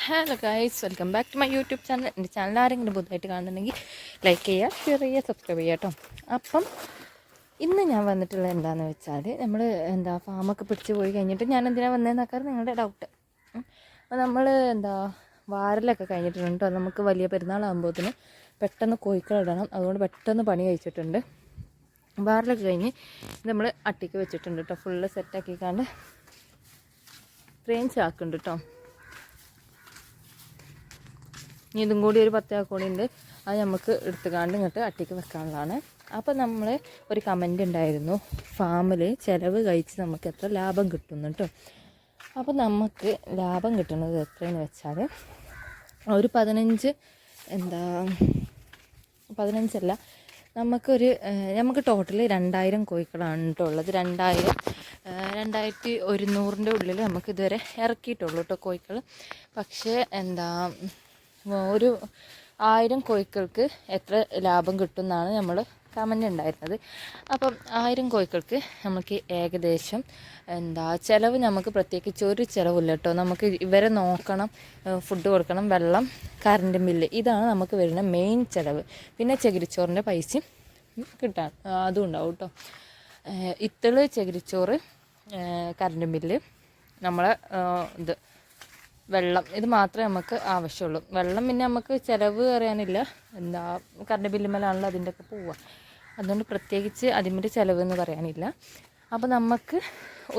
Hello guys welcome back to my YouTube channel എന്റെ channel ആരെങ്കിലും പുതുതായിട്ട് കാണുന്നുണ്ടെങ്കിൽ ലൈക്ക് ചെയ്യുക ഷെയർ ചെയ്യുക സബ്സ്ക്രൈബ് ചെയ്യുക കേട്ടോ അപ്പം ഇന്ന് ഞാൻ വന്നിട്ടുള്ളത് എന്താണെന്ന് വെച്ചാൽ നമ്മൾ എന്താ ഫാമൊക്കെ പിടിച്ച് പോയി കഴിഞ്ഞിട്ട് ഞാൻ എന്തിനാണ് വന്നതെന്നൊക്കെ നിങ്ങളുടെ ഡൗട്ട് അപ്പോൾ നമ്മൾ എന്താ വാരലൊക്കെ കഴിഞ്ഞിട്ടുണ്ട് നമുക്ക് വലിയ പെരുന്നാളാകുമ്പോഴത്തേന് പെട്ടെന്ന് കോഴിക്കളിടണം അതുകൊണ്ട് പെട്ടെന്ന് പണി കഴിച്ചിട്ടുണ്ട്. വാരലൊക്കെ കഴിഞ്ഞ് നമ്മൾ അട്ടിക്ക് വെച്ചിട്ടുണ്ട് കേട്ടോ ഫുള്ള് സെറ്റാക്കിക്കാണ്ട് റേഞ്ച് ആക്കുന്നുണ്ട് കേട്ടോ ഇനി ഇതും കൂടി ഒരു പത്ത് കൂടി ഉണ്ട് അത് നമുക്ക് എടുത്തുകാണ്ട് ഇങ്ങോട്ട് അട്ടിക്ക് വെക്കാനുള്ളതാണ്. അപ്പോൾ നമ്മൾ ഒരു കമന്റ് ഉണ്ടായിരുന്നു. ഫാമിൽ ചിലവ് കഴിച്ച് നമുക്ക് എത്ര ലാഭം കിട്ടുന്നു കേട്ടോ അപ്പോൾ നമുക്ക് ലാഭം കിട്ടുന്നത് എത്രയെന്ന് വെച്ചാൽ ഒരു പതിനഞ്ച് എന്താ പതിനഞ്ചല്ല നമുക്കൊരു നമുക്ക് ടോട്ടൽ രണ്ടായിരം കോഴിക്കളാണ് കേട്ടോ ഉള്ളത്. രണ്ടായിരം രണ്ടായിരത്തി ഒരുന്നൂറിന്റെ ഉള്ളിൽ നമുക്ക് ഇതുവരെ ഇറക്കിയിട്ടുള്ളൂ കേട്ടോ കോഴിക്കൾ പക്ഷേ എന്താ ഒരു ആയിരം കോഴിക്കൾക്ക് എത്ര ലാഭം കിട്ടും എന്നാണ് നമ്മൾ കമന്റ് ഉണ്ടായിരുന്നത് അപ്പം ആയിരം കോഴിക്കൾക്ക് നമുക്ക് ഏകദേശം എന്താ ചിലവ് നമുക്ക് പ്രത്യേകിച്ച് ഒരു ചിലവില്ല കേട്ടോ നമുക്ക് ഇവരെ നോക്കണം ഫുഡ് കൊടുക്കണം വെള്ളം കറണ്ട് ബില്ല് ഇതാണ് നമുക്ക് വരുന്ന മെയിൻ ചിലവ്. പിന്നെ ചകിരിച്ചോറിന്റെ പൈസയും കിട്ടാൻ അതും ഉണ്ടാവും കേട്ടോ ഇത്തൾ ചകിരിച്ചോറ് കറണ്ട് ബില്ല് നമ്മളെ ഇത് വെള്ളം ഇത് മാത്രമേ നമുക്ക് ആവശ്യമുള്ളൂ. വെള്ളം പിന്നെ നമുക്ക് ചിലവ് അറിയാനില്ല. എന്താ കറണ്ട് ബില്ലുമേലാണല്ലോ അതിന്റെ ഒക്കെ പോവുക. അതുകൊണ്ട് പ്രത്യേകിച്ച് അതിന്റെ ചിലവ് എന്ന് പറയാനില്ല. അപ്പോൾ നമുക്ക്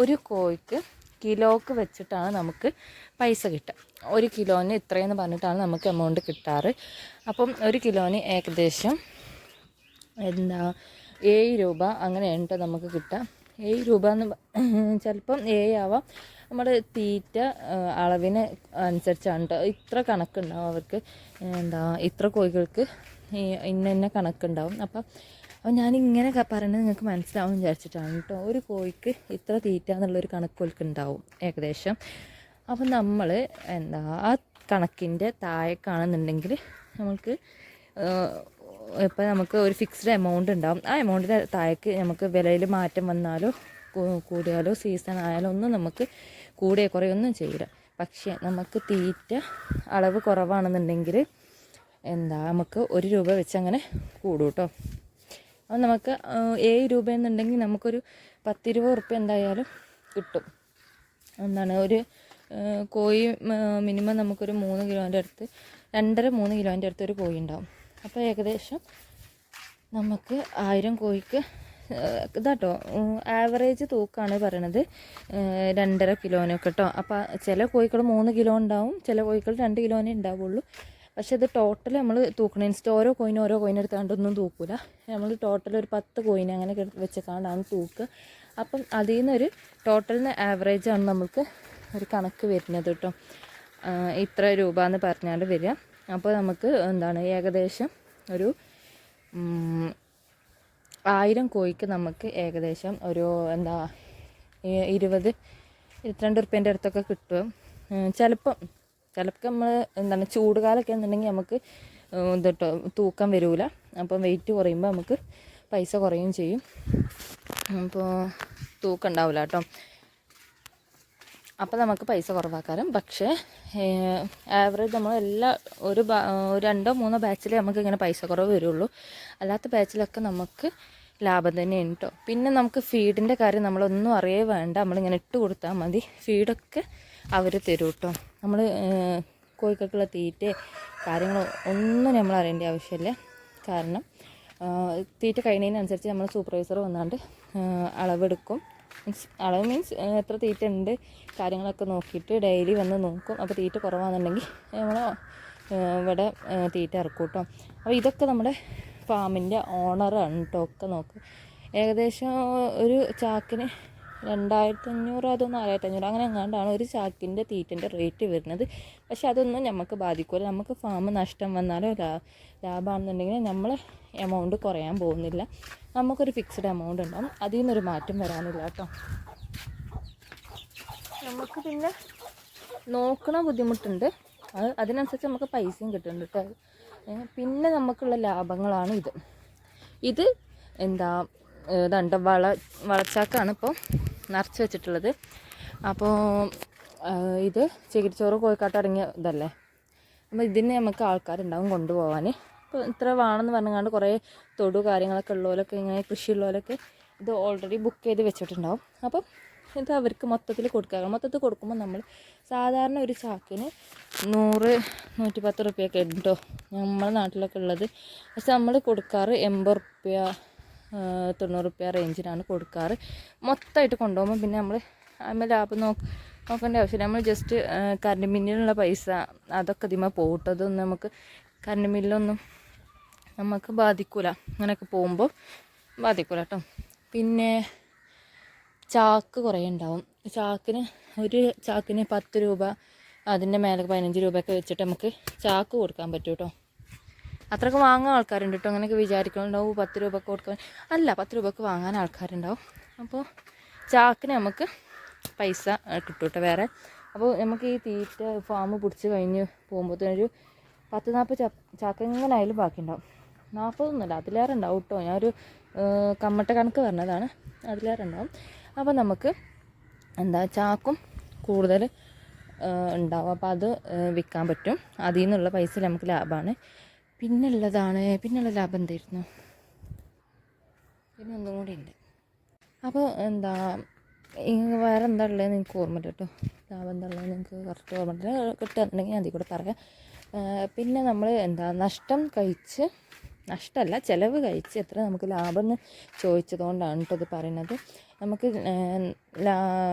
ഒരു കോഴിക്ക് കിലോക്ക് വെച്ചിട്ടാണ് നമുക്ക് പൈസ കിട്ടുക. ഒരു കിലോന് ഇത്രയെന്ന് പറഞ്ഞിട്ടാണ് നമുക്ക് എമൗണ്ട് കിട്ടാറ്. അപ്പം ഒരു കിലോന് ഏകദേശം എന്താ ഏഴ് രൂപ അങ്ങനെ ട്ടോ നമുക്ക് കിട്ടുക ഏഴ് രൂപ എന്ന് ചിലപ്പം ഏഴ് ആവാം. നമ്മുടെ തീറ്റ അളവിന് അനുസരിച്ചാണ് ഇത്ര കണക്കുണ്ടാവും അവർക്ക്. എന്താ ഇത്ര കോഴികൾക്ക് ഇന്ന ഇന്ന കണക്കുണ്ടാവും. അപ്പം അപ്പം ഞാനിങ്ങനെ ക- പറയുന്നത് നിങ്ങൾക്ക് മനസ്സിലാവും വിചാരിച്ചിട്ടാണ് കേട്ടോ ഒരു കോഴിക്ക് ഇത്ര തീറ്റ എന്നുള്ളൊരു കണക്ക് ഉണ്ടാവും ഏകദേശം. അപ്പം നമ്മൾ എന്താ ആ കണക്കിന്റെ താഴേക്കാണെന്നുണ്ടെങ്കിൽ നമുക്ക് ഇപ്പം നമുക്ക് ഒരു ഫിക്സ്ഡ് എമൗണ്ട് ഉണ്ടാവും. ആ എമൗണ്ടിന്റെ താഴേക്ക് നമുക്ക് വിലയിൽ മാറ്റം വന്നാലോ കൂടിയാലോ സീസൺ ആയാലോ ഒന്നും നമുക്ക് കൂടിയ കുറയൊന്നും ചെയ്യില്ല പക്ഷേ നമുക്ക് തീറ്റ അളവ് കുറവാണെന്നുണ്ടെങ്കിൽ എന്താ നമുക്ക് ഒരു രൂപ വെച്ച് അങ്ങനെ കൂടും കേട്ടോ അപ്പോൾ നമുക്ക് ഏഴ് രൂപ എന്നുണ്ടെങ്കിൽ നമുക്കൊരു പത്തിരുപത് ഉറുപ്പ്യ എന്തായാലും കിട്ടും. എന്താണ് ഒരു കോഴി മിനിമം നമുക്കൊരു മൂന്ന് കിലോന്റെ അടുത്ത് രണ്ടര മൂന്ന് കിലോന്റെ അടുത്ത് ഒരു കോഴി ഉണ്ടാവും. അപ്പോൾ ഏകദേശം നമുക്ക് ആയിരം കോഴിക്ക് ഇതാട്ടോ ആവറേജ് തൂക്കമാണ് പറയണത്. രണ്ടര കിലോനൊക്കെ കേട്ടോ അപ്പോൾ ചില കോഴികൾ മൂന്ന് കിലോ ഉണ്ടാവും ചില കോഴികൾ രണ്ട് കിലോനെ ഉണ്ടാവുള്ളൂ. പക്ഷേ ഇത് ടോട്ടൽ നമ്മൾ തൂക്കണനുസരിച്ച് ഓരോ കോയിന് ഓരോ കോയിനെടുത്താണ്ടൊന്നും തൂക്കില്ല നമ്മൾ ടോട്ടൽ ഒരു പത്ത് കോയിനെ അങ്ങനെ വെച്ചേക്കാണ്ടാണ് തൂക്കുക അപ്പം അതിൽ നിന്നൊരു ടോട്ടലിന് ആണ് നമുക്ക് ഒരു കണക്ക് വരുന്നത് കേട്ടോ ഇത്ര രൂപ എന്ന് പറഞ്ഞാൽ വരിക അപ്പോൾ നമുക്ക് എന്താണ് ഏകദേശം ഒരു ആയിരം കോഴിക്ക് നമുക്ക് ഏകദേശം ഒരു എന്താ ഇരുപത് ഇരുപത്തിരണ്ട് ഉറുപ്പ്യന്റെ അടുത്തൊക്കെ കിട്ടും. ചിലപ്പം ചിലപ്പോൾ നമ്മൾ എന്താണ് ചൂടുകാലമൊക്കെ എന്നുണ്ടെങ്കിൽ നമുക്ക് ഇതിട്ടോ തൂക്കം വരില്ല അപ്പം വെയിറ്റ് കുറയുമ്പോൾ നമുക്ക് പൈസ കുറയും ചെയ്യും. അപ്പോൾ തൂക്കം ഉണ്ടാവില്ല കേട്ടോ. അപ്പോൾ നമുക്ക് പൈസ കുറവാക്കാനും. പക്ഷേ ആവറേജ് നമ്മൾ എല്ലാ ഒരു രണ്ടോ മൂന്നോ ബാച്ചിലേ നമുക്ക് ഇങ്ങനെ പൈസ കുറവ് വരുള്ളൂ. അല്ലാത്ത ബാച്ചിലൊക്കെ നമുക്ക് ലാഭം തന്നെയാണ് കേട്ടോ പിന്നെ നമുക്ക് ഫീഡിന്റെ കാര്യം നമ്മളൊന്നും അറിയേ വേണ്ട. നമ്മളിങ്ങനെ ഇട്ട് കൊടുത്താൽ മതി. ഫീഡൊക്കെ അവർ തരും കേട്ടോ നമ്മൾ കോഴിക്കൊക്കെയുള്ള തീറ്റ കാര്യങ്ങളോ ഒന്നും നമ്മൾ അറിയേണ്ട ആവശ്യമില്ല കാരണം തീറ്റ കഴിഞ്ഞതിനനുസരിച്ച് നമ്മൾ സൂപ്പർവൈസർ വന്നാണ്ട് അളവെടുക്കും. മീൻസ് അളവ് മീൻസ് എത്ര തീറ്റ ഉണ്ട് കാര്യങ്ങളൊക്കെ നോക്കിയിട്ട് ഡെയിലി വന്ന് നോക്കും. അപ്പോൾ തീറ്റ കുറവാണെന്നുണ്ടെങ്കിൽ നമ്മൾ ഇവിടെ തീറ്റ ഇറക്കും കേട്ടോ അപ്പോൾ ഇതൊക്കെ നമ്മുടെ ഫാമിന്റെ ഓണറാണ് കേട്ടോ ഒക്കെ നോക്കും. ഏകദേശം ഒരു ചാക്കിന് രണ്ടായിരത്തി അഞ്ഞൂറ് അതോ നാലായിരത്തി അഞ്ഞൂറ് അങ്ങനെ എങ്ങാണ്ടാണ് ഒരു ചാക്കിന്റെ തീറ്റന്റെ റേറ്റ് വരുന്നത്. പക്ഷെ അതൊന്നും നമുക്ക് ബാധിക്കില്ല നമുക്ക് ഫാം നഷ്ടം വന്നാലോ ലാ ലാഭമാണെന്നുണ്ടെങ്കിൽ നമ്മൾ എമൗണ്ട് കുറയാൻ പോകുന്നില്ല. നമുക്കൊരു ഫിക്സ്ഡ് എമൗണ്ട് ഉണ്ടാവും. അതിൽ നിന്നൊരു മാറ്റം വരാനില്ല കേട്ടോ. നമുക്ക് പിന്നെ നോക്കണ ബുദ്ധിമുട്ടുണ്ട്. അത് അതിനനുസരിച്ച് നമുക്ക് പൈസയും കിട്ടുന്നുണ്ട് കേട്ടോ. പിന്നെ നമുക്കുള്ള ലാഭങ്ങളാണ് ഇത്. ഇത് എന്താ ഇതുണ്ട് വള വളച്ചാക്കാണ് ഇപ്പോൾ നിറച്ച് വെച്ചിട്ടുള്ളത്. അപ്പോൾ ഇത് ചകിരിച്ചോറ് കോഴിക്കാട്ട് അടങ്ങിയ ഇതല്ലേ? അപ്പോൾ ഇതിന് നമുക്ക് ആൾക്കാരുണ്ടാവും കൊണ്ടുപോകാൻ ഇപ്പോൾ ഇത്ര വേണമെന്ന് പറഞ്ഞാണ്ട് കുറേ തൊടു കാര്യങ്ങളൊക്കെ ഉള്ളവരൊക്കെ ഇങ്ങനെ കൃഷിയുള്ളവരൊക്കെ ഇത് ഓൾറെഡി ബുക്ക് ചെയ്ത് വെച്ചിട്ടുണ്ടാവും. അപ്പം ഇത് അവർക്ക് മൊത്തത്തിൽ കൊടുക്കുക മൊത്തത്തിൽ കൊടുക്കുമ്പോൾ നമ്മൾ സാധാരണ ഒരു ചാക്കിന് നൂറ് നൂറ്റി പത്ത് റുപ്യൊക്കെ ഉണ്ട് കേട്ടോ നമ്മുടെ നാട്ടിലൊക്കെ ഉള്ളത്. പക്ഷെ നമ്മൾ കൊടുക്കാറ് എൺപത് റുപ്യ തൊണ്ണൂറ് റുപ്യ റേഞ്ചിനാണ് കൊടുക്കാറ്. മൊത്തമായിട്ട് കൊണ്ടുപോകുമ്പോൾ പിന്നെ നമ്മൾ അതിന്മേൽ ലാഭം നോക്ക് നോക്കേണ്ട ആവശ്യമില്ല. നമ്മൾ ജസ്റ്റ് കറണ്ട് ബില്ലിനുള്ള പൈസ അതൊക്കെ ഇതിമ പോട്ടതൊന്നും നമുക്ക് കറണ്ട് ബില്ലൊന്നും നമുക്ക് ബാധിക്കൂല. അങ്ങനെയൊക്കെ പോകുമ്പോൾ ബാധിക്കൂല കേട്ടോ പിന്നെ ചാക്ക് കുറേ ഉണ്ടാവും ചാക്കിന് ഒരു ചാക്കിന് പത്ത് രൂപ അതിന്റെ മേലെ പതിനഞ്ച് രൂപയൊക്കെ വെച്ചിട്ട് നമുക്ക് ചാക്ക് കൊടുക്കാൻ പറ്റും കേട്ടോ അത്രയൊക്കെ വാങ്ങാൻ ആൾക്കാരുണ്ട് കേട്ടോ അങ്ങനെയൊക്കെ വിചാരിക്കുന്നുണ്ടാവും പത്ത് രൂപക്ക് കൊടുക്കാൻ. അല്ല പത്ത് രൂപക്ക് വാങ്ങാൻ ആൾക്കാരുണ്ടാവും. അപ്പോൾ ചാക്കിന് നമുക്ക് പൈസ കിട്ടും കേട്ടോ വേറെ. അപ്പോൾ നമുക്ക് ഈ തീറ്റ ഫാം പിടിച്ച് കഴിഞ്ഞ് പോകുമ്പോഴത്തേനൊരു പത്ത് നാൽപ്പത് ചാ ചാക്ക് എങ്ങനെ ആയാലും ബാക്കിയുണ്ടാവും. നാൽപ്പതൊന്നുമല്ല അതിലേറെ ഉണ്ടാവും കേട്ടോ ഞാനൊരു കമ്മട്ട കണക്ക് പറഞ്ഞതാണ്. അതിലേറെ ഉണ്ടാവും. അപ്പോൾ നമുക്ക് എന്താ ചാക്കും കൂടുതൽ ഉണ്ടാവും. അപ്പോൾ അത് വിൽക്കാൻ പറ്റും. അതിൽ നിന്നുള്ള പൈസ നമുക്ക് ലാഭമാണ്. പിന്നുള്ളതാണ് പിന്നുള്ള ലാഭം എന്തായിരുന്നു പിന്നെ ഒന്നും കൂടി ഉണ്ട്. അപ്പോൾ എന്താ വേറെ എന്താ ഉള്ളതെന്ന് എനിക്ക് ഓർമ്മയില്ല കേട്ടോ. ലാഭം എന്താ ഉള്ളത് നിങ്ങൾക്ക് കറക്റ്റ് ഓർമ്മയില്ല കിട്ടുന്നുണ്ടെങ്കിൽ ഞാൻ അതിൽ കൂടെ പറയാം. പിന്നെ നമ്മൾ എന്താ നഷ്ടം കഴിച്ച് നഷ്ടമല്ല ചിലവ് കഴിച്ച് എത്ര നമുക്ക് ലാഭം എന്ന് ചോദിച്ചതുകൊണ്ടാണ് കേട്ടോ ഇത് പറയുന്നത്. നമുക്ക്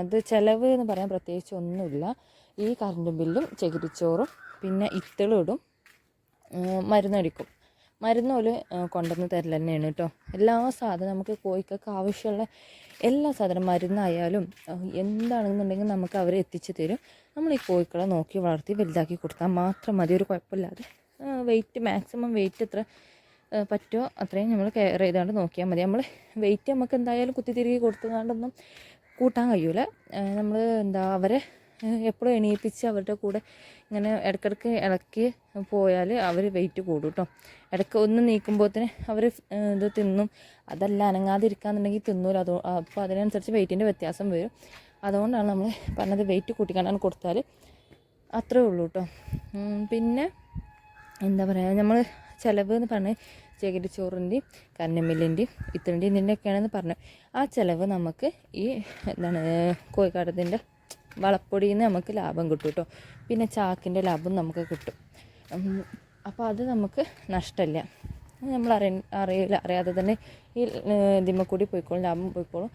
ഇത് ചിലവ് എന്ന് പറയാൻ പ്രത്യേകിച്ച് ഒന്നുമില്ല. ഈ കറണ്ട് ബില്ലും ചകിരിച്ചോറും പിന്നെ ഇത്തിളിടും മരുന്നടിക്കും മരുന്ന് പോലെ കൊണ്ടുവന്ന് തരൽ തന്നെയാണ് കേട്ടോ എല്ലാ സാധനം നമുക്ക് കോഴിക്കൊക്കെ ആവശ്യമുള്ള എല്ലാ സാധനം മരുന്നായാലും എന്താണെന്നുണ്ടെങ്കിൽ നമുക്ക് അവർ എത്തിച്ചു തരും. നമ്മൾ ഈ കോഴിക്കളെ നോക്കി വളർത്തി വലുതാക്കി കൊടുത്താൽ മാത്രം മതി. ഒരു കുഴപ്പമില്ലാതെ വെയിറ്റ് മാക്സിമം വെയിറ്റ് എത്ര പറ്റുമോ അത്രയും നമ്മൾ കെയർ ചെയ്താണ്ട് നോക്കിയാൽ മതി. നമ്മൾ വെയിറ്റ് നമുക്ക് എന്തായാലും കുത്തി തിരികെ കൊടുത്തുകൊണ്ടൊന്നും കൂട്ടാൻ കഴിയൂല. നമ്മൾ എന്താ അവരെ എപ്പോഴും എണീപ്പിച്ച് അവരുടെ കൂടെ ഇങ്ങനെ ഇടയ്ക്കിടയ്ക്ക് ഇളക്കി പോയാൽ അവർ വെയിറ്റ് കൂടും കേട്ടോ ഇടയ്ക്ക് ഒന്ന് നീക്കുമ്പോഴത്തേന് അവർ ഇത് തിന്നും. അതല്ല അനങ്ങാതിരിക്കാന്നുണ്ടെങ്കിൽ തിന്നൂല. അതോ അപ്പോൾ അതിനനുസരിച്ച് വെയിറ്റിന്റെ വ്യത്യാസം വരും. അതുകൊണ്ടാണ് നമ്മൾ പറഞ്ഞത് വെയിറ്റ് കൂട്ടിക്കാണ്ടാണ് കൊടുത്താൽ അത്രേ ഉള്ളൂ കേട്ടോ പിന്നെ എന്താ പറയുക നമ്മൾ ചിലവ് എന്ന് പറഞ്ഞ് ചകിരിച്ചോറിന്റെയും കന്നമില്ലിന്റെയും ഇത്രന്റെയും ഇതിന്റെയൊക്കെയാണെന്ന് പറഞ്ഞു ആ ചിലവ് നമുക്ക് ഈ എന്താണ് കോഴിക്കാട്ടത്തിന്റെ വളപ്പൊടിയിൽ നിന്ന് നമുക്ക് ലാഭം കിട്ടും കേട്ടോ. പിന്നെ ചാക്കിന്റെ ലാഭം നമുക്ക് കിട്ടും. അപ്പോൾ അത് നമുക്ക് നഷ്ടമില്ല. നമ്മൾ അറിയ അറിയില്ല അറിയാതെ തന്നെ ഈ ഇതിമ്മ കൂടി പോയിക്കോളും ലാഭം പോയിക്കോളും.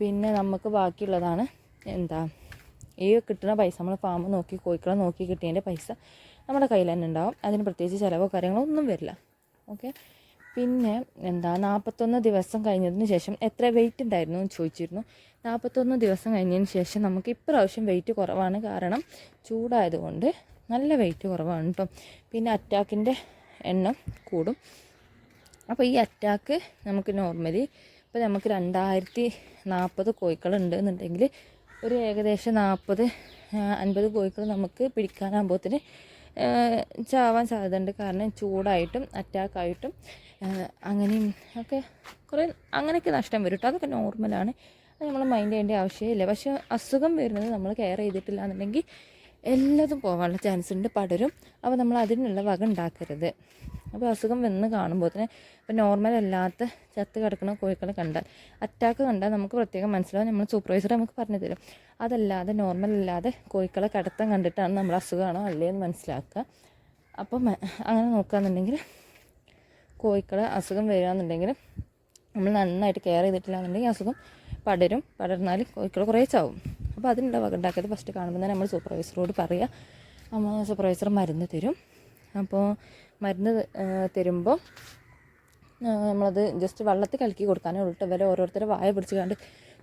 പിന്നെ നമുക്ക് ബാക്കിയുള്ളതാണ് എന്താ ഈ കിട്ടുന്ന പൈസ നമ്മൾ ഫാം നോക്കി കോഴിക്കളെ നോക്കി കിട്ടിയതിന്റെ പൈസ നമ്മുടെ കയ്യിൽ തന്നെ ഉണ്ടാവും. അതിന് പ്രത്യേകിച്ച് ചിലവോ കാര്യങ്ങളോ ഒന്നും വരില്ല. ഓക്കെ? പിന്നെ എന്താ നാൽപ്പത്തൊന്ന് ദിവസം കഴിഞ്ഞതിന് ശേഷം എത്ര വെയിറ്റ് ഉണ്ടായിരുന്നു എന്ന് ചോദിച്ചിരുന്നു. നാൽപ്പത്തൊന്ന് ദിവസം കഴിഞ്ഞതിന് ശേഷം നമുക്ക് ഇപ്രാവശ്യം വെയിറ്റ് കുറവാണ്. കാരണം ചൂടായതുകൊണ്ട് നല്ല വെയിറ്റ് കുറവാണ് കേട്ടോ പിന്നെ അറ്റാക്കിന്റെ എണ്ണം കൂടും. അപ്പോൾ ഈ അറ്റാക്ക് നമുക്ക് നോർമലി ഇപ്പോൾ നമുക്ക് രണ്ടായിരത്തി നാൽപ്പത് കോഴിക്കളുണ്ട് എന്നുണ്ടെങ്കിൽ ഒരു ഏകദേശം നാൽപ്പത് അൻപത് കോഴിക്കൾ നമുക്ക് പിടിക്കാനാകുമ്പോത്തിന് ചാവാൻ സാധ്യതയുണ്ട്. കാരണം ചൂടായിട്ടും അറ്റാക്കായിട്ടും അങ്ങനെയും ഒക്കെ കുറേ അങ്ങനെയൊക്കെ നഷ്ടം വരും കേട്ടോ അതൊക്കെ നോർമലാണ് അത് നമ്മൾ മൈൻഡ് ചെയ്യേണ്ട ആവശ്യമില്ല. പക്ഷേ അസുഖം വരുന്നത് നമ്മൾ കെയർ ചെയ്തിട്ടില്ല എന്നുണ്ടെങ്കിൽ എല്ലാതും പോകാനുള്ള ചാൻസ് ഉണ്ട് പടരും. അപ്പോൾ നമ്മൾ അതിനുള്ള വക ഉണ്ടാക്കരുത്. അപ്പോൾ അസുഖം വന്ന് കാണുമ്പോൾ തന്നെ ഇപ്പോൾ നോർമൽ അല്ലാത്ത ചത്ത് കിടക്കുന്ന കോഴിക്കളെ കണ്ടാൽ അറ്റാക്ക് കണ്ടാൽ നമുക്ക് പ്രത്യേകം മനസ്സിലാവും. നമ്മൾ സൂപ്പർവൈസർ നമുക്ക് പറഞ്ഞു തരും. അതല്ലാതെ നോർമൽ അല്ലാതെ കോഴിക്കളെ കടത്തം കണ്ടിട്ടാണ് നമ്മൾ അസുഖമാണോ അല്ലേ എന്ന് മനസ്സിലാക്കുക. അപ്പം അങ്ങനെ നോക്കുകയെന്നുണ്ടെങ്കിൽ കോഴിക്കളെ അസുഖം വരികയെന്നുണ്ടെങ്കിൽ നമ്മൾ നന്നായിട്ട് കെയർ ചെയ്തിട്ടില്ല എന്നുണ്ടെങ്കിൽ അസുഖം പടരും പടർന്നാൽ കോഴിക്കൾ കുറേ ചാവും. അപ്പോൾ അതിനുള്ള വക ഉണ്ടാക്കിയത് ഫസ്റ്റ് കാണുമ്പോൾ തന്നെ നമ്മൾ സൂപ്പർവൈസറോട് പറയുക നമ്മൾ സൂപ്പർവൈസർ മരുന്ന് തരും. അപ്പോൾ മരുന്ന് തരുമ്പോൾ നമ്മളത് ജസ്റ്റ് വെള്ളത്തിൽ കലക്കി കൊടുക്കാനേ ഉള്ളൂ വരെ ഇവരെ ഓരോരുത്തരെ വായ പിടിച്ച് കണ്ട്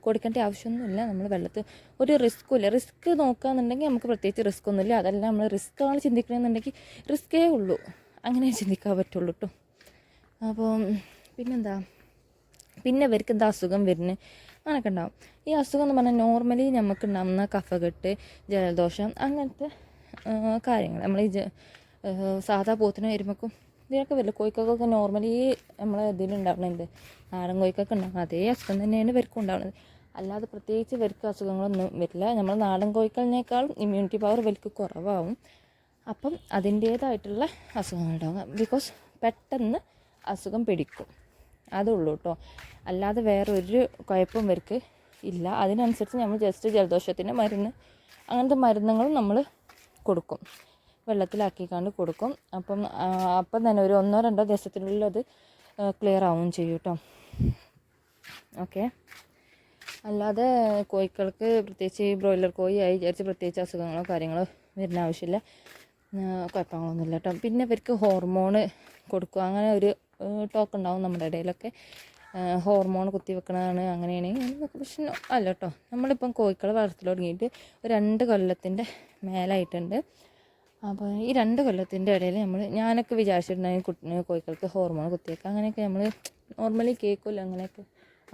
കൊടുക്കേണ്ട ആവശ്യമൊന്നുമില്ല. നമ്മൾ വെള്ളത്തിൽ ഒരു റിസ്ക്കും ഇല്ല. റിസ്ക് നോക്കുകയെന്നുണ്ടെങ്കിൽ നമുക്ക് പ്രത്യേകിച്ച് റിസ്ക് ഒന്നുമില്ല. അതല്ല നമ്മൾ റിസ്ക് ആണ് ചിന്തിക്കണമെന്നുണ്ടെങ്കിൽ റിസ്ക്കേ ഉള്ളൂ. അങ്ങനെ ചിന്തിക്കാൻ പറ്റുള്ളൂ കേട്ടോ. അപ്പോൾ പിന്നെന്താ? പിന്നെ ഇവർക്ക് എന്താ അസുഖം വരുന്നത്? അങ്ങനെയൊക്കെ ഉണ്ടാവും. ഈ അസുഖം എന്ന് പറഞ്ഞാൽ നോർമലി നമുക്ക് ഉണ്ടാകുന്ന കഫകെട്ട് ജലദോഷം അങ്ങനത്തെ കാര്യങ്ങൾ. നമ്മൾ ഈ സാധാ പോത്തിന് എരുമക്കും ഇതിനൊക്കെ വരില്ല? കോഴിക്കൊക്കെ നോർമലി നമ്മളെ ഇതിലുണ്ടാവുന്നുണ്ട് നാടൻ കോഴിക്കൊക്കെ ഉണ്ടാവും. അതേ അസുഖം തന്നെയാണ് ഇവർക്കും ഉണ്ടാവുന്നത്. അല്ലാതെ പ്രത്യേകിച്ച് ഇവർക്ക് അസുഖങ്ങളൊന്നും വരില്ല. നമ്മൾ നാടൻ കോഴിക്കളിനേക്കാളും ഇമ്മ്യൂണിറ്റി പവർ ഇവർക്ക് കുറവാകും അപ്പം അതിന്റേതായിട്ടുള്ള അസുഖങ്ങൾ ഉണ്ടാകും ബിക്കോസ് പെട്ടെന്ന് അസുഖം പിടിക്കും. അതുള്ളൂ കേട്ടോ അല്ലാതെ വേറെ ഒരു കുഴപ്പം ഇവർക്ക് ഇല്ല. അതിനനുസരിച്ച് നമ്മൾ ജസ്റ്റ് ജലദോഷത്തിന്റെ മരുന്ന് അങ്ങനത്തെ മരുന്നുകളും നമ്മൾ കൊടുക്കും. വെള്ളത്തിലാക്കിക്കാണ്ട് കൊടുക്കും. അപ്പം അപ്പം തന്നെ ഒരു ഒന്നോ രണ്ടോ ദിവസത്തിനുള്ളിൽ അത് ക്ലിയർ ആവുകയും ചെയ്യും കേട്ടോ ഓക്കെ. അല്ലാതെ കോഴിക്കൾക്ക് പ്രത്യേകിച്ച് ഈ ബ്രോയിലർ കോഴി ആയി വിചാരിച്ച് പ്രത്യേകിച്ച് അസുഖങ്ങളോ കാര്യങ്ങളോ വരുന്ന ആവശ്യമില്ല. കുഴപ്പങ്ങളൊന്നുമില്ല കേട്ടോ പിന്നെ ഇവർക്ക് ഹോർമോണ് കൊടുക്കുക. അങ്ങനെ ഒരു ടോക്ക് ഉണ്ടാവും നമ്മുടെ ഇടയിലൊക്കെ. ഹോർമോൺ കുത്തിവെക്കണതാണ് അങ്ങനെയാണ് എന്നൊക്കെ പ്രശ്നം അല്ല കേട്ടോ നമ്മളിപ്പം കോഴിക്കളെ വളർത്തി തുടങ്ങിയിട്ട് ഒരു രണ്ട് കൊല്ലത്തിന്റെ മേലായിട്ടുണ്ട്. അപ്പോൾ ഈ രണ്ട് കൊല്ലത്തിന്റെ ഇടയിൽ നമ്മൾ ഞാനൊക്കെ വിചാരിച്ചിട്ടുണ്ടെങ്കിൽ കുട്ടി കോഴിക്കൾക്ക് ഹോർമോൺ കുത്തിവെക്കുക അങ്ങനെയൊക്കെ നമ്മൾ നോർമലി കേൾക്കുമല്ലോ അങ്ങനെയൊക്കെ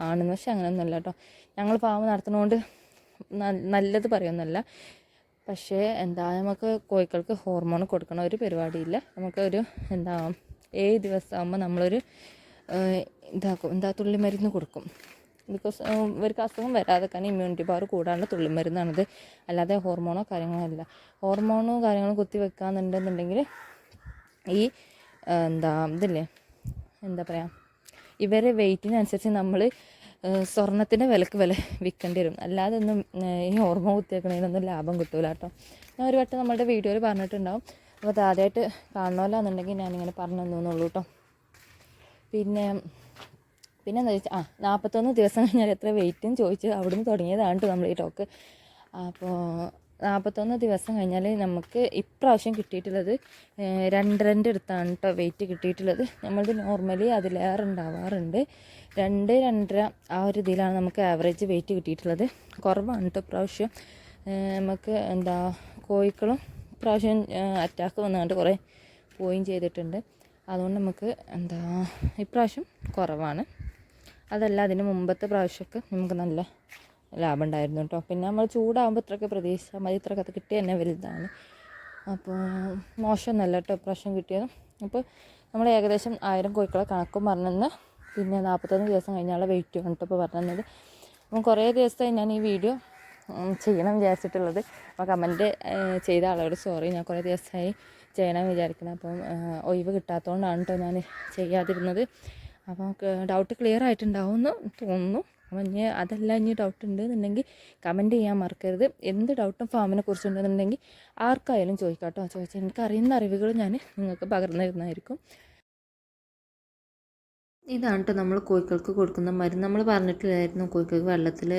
ആണെന്ന്. പക്ഷെ അങ്ങനെയൊന്നുമല്ല കേട്ടോ ഞങ്ങൾ പാവം നടത്തുന്നതുകൊണ്ട് നല്ലത് പറയുമെന്നല്ല പക്ഷേ എന്താ നമുക്ക് കോഴിക്കൾക്ക് ഹോർമോൺ കൊടുക്കണ ഒരു പരിപാടിയില്ല. നമുക്ക് ഒരു എന്താ ഏഴ് ദിവസമാകുമ്പോൾ നമ്മളൊരു ഇതാക്കും. എന്താ തുള്ളി മരുന്ന് കൊടുക്കും ബിക്കോസ് ഇവർക്ക് അസുഖം വരാതെക്കാൻ ഇമ്മ്യൂണിറ്റി പവർ കൂടാനുള്ള തുള്ളിമരുന്നാണിത്. അല്ലാതെ ഹോർമോണോ കാര്യങ്ങളോ അല്ല ഹോർമോണോ കാര്യങ്ങളോ കുത്തി വെക്കാന്നുണ്ടെന്നുണ്ടെങ്കിൽ ഈ എന്താ ഇതില്ലേ എന്താ പറയുക ഇവരെ വെയിറ്റിനനുസരിച്ച് നമ്മൾ സ്വർണത്തിന്റെ വിലക്ക് വില വിൽക്കേണ്ടി വരും. അല്ലാതെ ഒന്നും ഈ ഹോർമോൺ കുത്തിവെക്കണതിനൊന്നും ലാഭം കിട്ടൂല കേട്ടോ. ഞാൻ ഒരു വട്ടം നമ്മുടെ വീഡിയോയിൽ പറഞ്ഞിട്ടുണ്ടാവും. അപ്പോൾ അത് കാണണമല്ലോ എന്നുണ്ടെങ്കിൽ ഞാനിങ്ങനെ പറഞ്ഞു തന്നുള്ളൂ കേട്ടോ. പിന്നെ പിന്നെ എന്താ വെച്ചാൽ ആ നാൽപ്പത്തൊന്ന് ദിവസം കഴിഞ്ഞാൽ എത്ര വെയിറ്റും ചോദിച്ച് അവിടുന്ന് തുടങ്ങിയതാണ് കേട്ടോ നമ്മൾ ഈ ടോക്ക് അപ്പോൾ നാൽപ്പത്തൊന്ന് ദിവസം കഴിഞ്ഞാൽ നമുക്ക് ഇപ്രാവശ്യം കിട്ടിയിട്ടുള്ളത് രണ്ട് രണ്ടരന്റെ അടുത്താണ് കേട്ടോ വെയിറ്റ് കിട്ടിയിട്ടുള്ളത്. നമ്മളത് നോർമലി അതിലേറെ ഉണ്ടാവാറുണ്ട്. രണ്ട് രണ്ടര ആ ഒരു ഇതിലാണ് നമുക്ക് ആവറേജ് വെയിറ്റ് കിട്ടിയിട്ടുള്ളത്. കുറവാണ് കേട്ടോ ഇപ്രാവശ്യം. നമുക്ക് എന്താ കോഴിക്കളും ഇപ്രാവശ്യം അറ്റാക്ക് വന്നുകൊണ്ട് കുറേ പോയും ചെയ്തിട്ടുണ്ട്. അതുകൊണ്ട് നമുക്ക് എന്താ ഇപ്രാവശ്യം കുറവാണ്. അതല്ല അതിന് മുമ്പത്തെ പ്രാവശ്യമൊക്കെ നമുക്ക് നല്ല ലാഭം ഉണ്ടായിരുന്നു കേട്ടോ പിന്നെ നമ്മൾ ചൂടാകുമ്പോൾ ഇത്രയൊക്കെ പ്രതീക്ഷിച്ചാൽ മതി. ഇത്രയൊക്കെ അത് കിട്ടിയ തന്നെ വലുതാണ്. അപ്പോൾ മോശമൊന്നുമല്ല കേട്ടോ ഇപ്രാവശ്യം കിട്ടിയത്. അപ്പോൾ നമ്മൾ ഏകദേശം ആയിരം കോഴിക്കളെ കണക്കും പറഞ്ഞെന്ന്. പിന്നെ നാൽപ്പത്തൊന്ന് ദിവസം കഴിഞ്ഞാൽ വെയിറ്റ് കണ്ടിട്ട് ഇപ്പോൾ പറഞ്ഞത് അപ്പം കുറേ ദിവസമായി ഞാൻ ഈ വീഡിയോ ചെയ്യണം വിചാരിച്ചിട്ടുള്ളത്. അപ്പോൾ കമന്റ് ചെയ്ത ആളോട് സോറി ഞാൻ കുറേ ദിവസമായി ചെയ്യണം വിചാരിക്കണം അപ്പം ഒഴിവ് കിട്ടാത്തതുകൊണ്ടാണ് കേട്ടോ ഞാൻ ചെയ്യാതിരുന്നത്. അപ്പോൾ ഡൗട്ട് ക്ലിയർ ആയിട്ടുണ്ടാവും തോന്നുന്നു. അപ്പം ഇനി അതല്ല ഇനി ഡൗട്ട് ഉണ്ട് എന്നുണ്ടെങ്കിൽ കമന്റ് ചെയ്യാൻ മറക്കരുത്. എന്ത് ഡൗട്ടും ഫാമിനെ കുറിച്ചുണ്ടെന്നുണ്ടെങ്കിൽ ആർക്കായാലും ചോദിക്കാം കേട്ടോ ചോദിച്ചാൽ എനിക്ക് അറിയുന്ന അറിവുകൾ ഞാൻ നിങ്ങൾക്ക് പകർന്നു തരുന്നതായിരിക്കും. ഇതാണ് കേട്ടോ നമ്മൾ കോഴികൾക്ക് കൊടുക്കുന്ന മരുന്ന്. നമ്മൾ പറഞ്ഞിട്ടില്ലായിരുന്നു കോഴികൾക്ക് വെള്ളത്തിൽ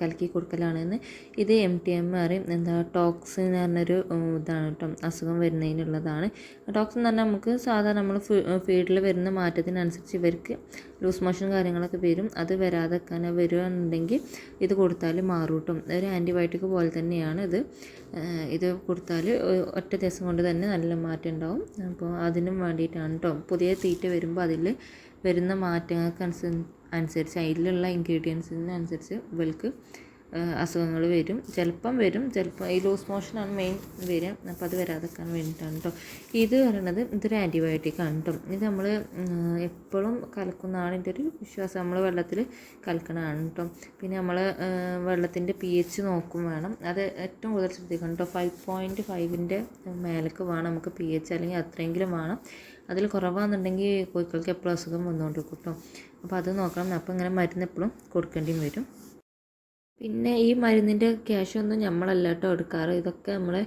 കലക്കി കൊടുക്കലാണെന്ന്. ഇത് എം ടി എം പറയും എന്താ ടോക്സിൻ എന്ന് പറഞ്ഞൊരു ഇതാണ് കേട്ടോ അസുഖം വരുന്നതിനുള്ളതാണ്. ടോക്സിൻ എന്ന് പറഞ്ഞാൽ നമുക്ക് സാധാരണ നമ്മൾ ഫീഡിൽ വരുന്ന മാറ്റത്തിനനുസരിച്ച് ഇവർക്ക് ലൂസ് മോഷൻ കാര്യങ്ങളൊക്കെ വരും. അത് വരാതെക്കാൻ വരുകയാണെന്നുണ്ടെങ്കിൽ ഇത് കൊടുത്താൽ മാറും കേട്ടോ ഒരു ആന്റിബയോട്ടിക് പോലെ തന്നെയാണ് ഇത്. ഇത് കൊടുത്താൽ ഒറ്റ ദിവസം കൊണ്ട് തന്നെ നല്ല മാറ്റം ഉണ്ടാവും. അപ്പോൾ അതിനും വേണ്ടിയിട്ടാണ് കേട്ടോ പുതിയ തീറ്റ വരുമ്പോൾ അതിൽ വരുന്ന മാറ്റങ്ങൾക്ക് അനുസ അനുസരിച്ച് അതിലുള്ള ഇൻഗ്രീഡിയൻസിനനുസരിച്ച് ഇവർക്ക് അസുഖങ്ങൾ വരും. ചിലപ്പം വരും. ചിലപ്പോൾ ഈ ലൂസ് മോഷനാണ് മെയിൻ വരിക അപ്പോൾ അത് വരാതെക്കാൻ വേണ്ടിയിട്ടാണ് കേട്ടോ ഇത് പറയണത് ഇതൊരു ആന്റിബയോട്ടിക് ആണ് കേട്ടോ ഇത് നമ്മൾ എപ്പോഴും കലക്കുന്നതാണ് എന്റെ ഒരു വിശ്വാസം. നമ്മൾ വെള്ളത്തിൽ കലക്കണതാണ് കേട്ടോ പിന്നെ നമ്മൾ വെള്ളത്തിന്റെ പി എച്ച് നോക്കും വേണം. അത് ഏറ്റവും കൂടുതൽ ശ്രദ്ധിക്കണം കേട്ടോ ഫൈവ് പോയിന്റ് ഫൈവിന്റെ മേലേക്ക് വേണം നമുക്ക് പി എച്ച് അല്ലെങ്കിൽ അത്രയെങ്കിലും വേണം. അതിൽ കുറവാണെന്നുണ്ടെങ്കിൽ കോഴിക്കൾക്ക് എപ്പോഴും അസുഖം വന്നുകൊണ്ടിരിക്കും കേട്ടോ അപ്പോൾ അത് നോക്കണം. അപ്പോൾ ഇങ്ങനെ മരുന്ന് എപ്പോഴും കൊടുക്കേണ്ടിയും വരും. പിന്നെ ഈ മരുന്നിന്റെ ക്യാഷ് ഒന്നും നമ്മളല്ല കേട്ടോ എടുക്കാറ്. ഇതൊക്കെ നമ്മളെ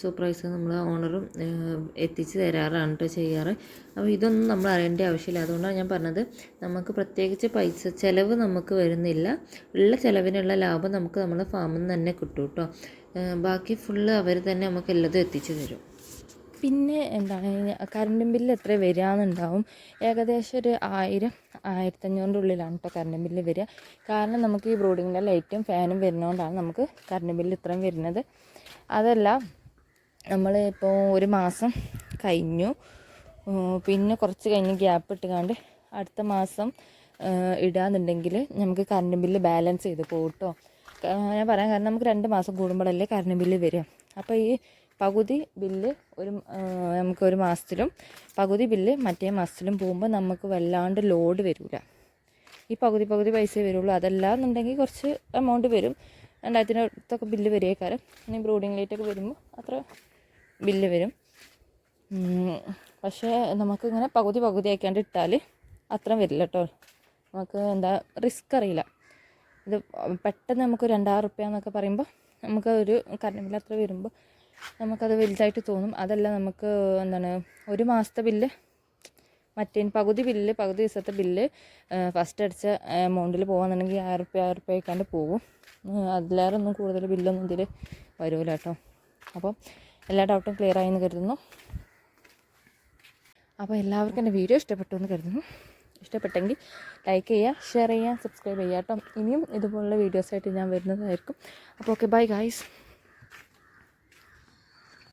സൂപ്പർവൈസർ നമ്മളെ ഓണറും എത്തിച്ച് തരാറാണ് കേട്ടോ ചെയ്യാറ്. അപ്പോൾ ഇതൊന്നും നമ്മൾ അറിയേണ്ട ആവശ്യമില്ല. അതുകൊണ്ടാണ് ഞാൻ പറഞ്ഞത് നമുക്ക് പ്രത്യേകിച്ച് പൈസ ചിലവ് നമുക്ക് വരുന്നില്ല. ഉള്ള ചിലവിനുള്ള ലാഭം നമുക്ക് നമ്മുടെ ഫാമിൽ നിന്ന് തന്നെ കിട്ടും കേട്ടോ ബാക്കി ഫുള്ള് അവർ തന്നെ നമുക്ക് എല്ലാതും എത്തിച്ചു തരും. പിന്നെ എന്താണ് കറണ്ടും ബില്ല് എത്ര വരികയെന്നുണ്ടാവും ഏകദേശം ഒരു ആയിരം ആയിരത്തഞ്ഞൂറിന്റെ ഉള്ളിലാണ് കേട്ടോ കറണ്ട് ബില്ല് വരിക. കാരണം നമുക്ക് ഈ ബ്രോഡിങ്ങിന്റെ ലൈറ്റും ഫാനും വരുന്നതുകൊണ്ടാണ് നമുക്ക് കറണ്ട് ബില്ല് ഇത്രയും വരുന്നത്. അതല്ല നമ്മൾ ഇപ്പോൾ ഒരു മാസം കഴിഞ്ഞു. പിന്നെ കുറച്ച് കഴിഞ്ഞ് ഗ്യാപ്പ് ഇട്ടുകൊണ്ട് അടുത്ത മാസം ഇടാന്നുണ്ടെങ്കിൽ നമുക്ക് കറണ്ട് ബില്ല് ബാലൻസ് ചെയ്ത് പോകും കേട്ടോ. ഞാൻ പറയാം കാരണം നമുക്ക് രണ്ട് മാസം കൂടുമ്പോഴല്ലേ കറണ്ട് ബില്ല് വരിക. അപ്പോൾ ഈ പകുതി ബില്ല് ഒരു നമുക്ക് ഒരു മാസത്തിലും പകുതി ബില്ല് മറ്റേ മാസത്തിലും പോകുമ്പോൾ നമുക്ക് വല്ലാണ്ട് ലോഡ് വരില്ല ഈ പകുതി പകുതി പൈസ വരുള്ളൂ. അതല്ല എന്നുണ്ടെങ്കിൽ കുറച്ച് എമൗണ്ട് വരും. രണ്ടായിരത്തിന്റെ അടുത്തൊക്കെ ബില്ല് വരികക്കാരം ഇനി ബ്രൂഡിങ് ലൈറ്റൊക്കെ വരുമ്പോൾ അത്ര ബില്ല് വരും. പക്ഷേ നമുക്കിങ്ങനെ പകുതി പകുതി ആക്കാണ്ട് ഇട്ടാൽ അത്ര വരില്ല കേട്ടോ നമുക്ക് എന്താ റിസ്ക് അറിയില്ല. ഇത് പെട്ടെന്ന് നമുക്ക് രണ്ടായിരം റുപ്യ എന്നൊക്കെ പറയുമ്പോൾ നമുക്ക് ഒരു കറണ്ട് ബില്ല് അത്ര വരുമ്പോൾ നമുക്കത് വലുതായിട്ട് തോന്നും. അതല്ല നമുക്ക് എന്താണ് ഒരു മാസത്തെ ബില്ല് മറ്റേ പകുതി ബില്ല് പകുതി ദിവസത്തെ ബില്ല് ഫസ്റ്റ് അടിച്ച എമൗണ്ടിൽ പോകുകയാണെന്നുണ്ടെങ്കിൽ ആയിരം റുപ്യ ആയിരം റുപ്യ ആയിക്കാണ്ട് പോകും. അതിലേറെ ഒന്നും കൂടുതൽ ബില്ലൊന്നും ഇതിൽ വരുമല്ലോ കേട്ടോ. അപ്പം എല്ലാ ഡൗട്ടും ക്ലിയർ ആയി എന്ന് കരുതുന്നു. അപ്പോൾ എല്ലാവർക്കും എന്റെ വീഡിയോ ഇഷ്ടപ്പെട്ടു എന്ന് കരുതുന്നു. ഇഷ്ടപ്പെട്ടെങ്കിൽ ലൈക്ക് ചെയ്യുക ഷെയർ ചെയ്യുക സബ്സ്ക്രൈബ് ചെയ്യുക കേട്ടോ. ഇനിയും ഇതുപോലുള്ള വീഡിയോസായിട്ട് ഞാൻ വരുന്നതായിരിക്കും. അപ്പോൾ ഓക്കെ ബൈ ഗായ്സ്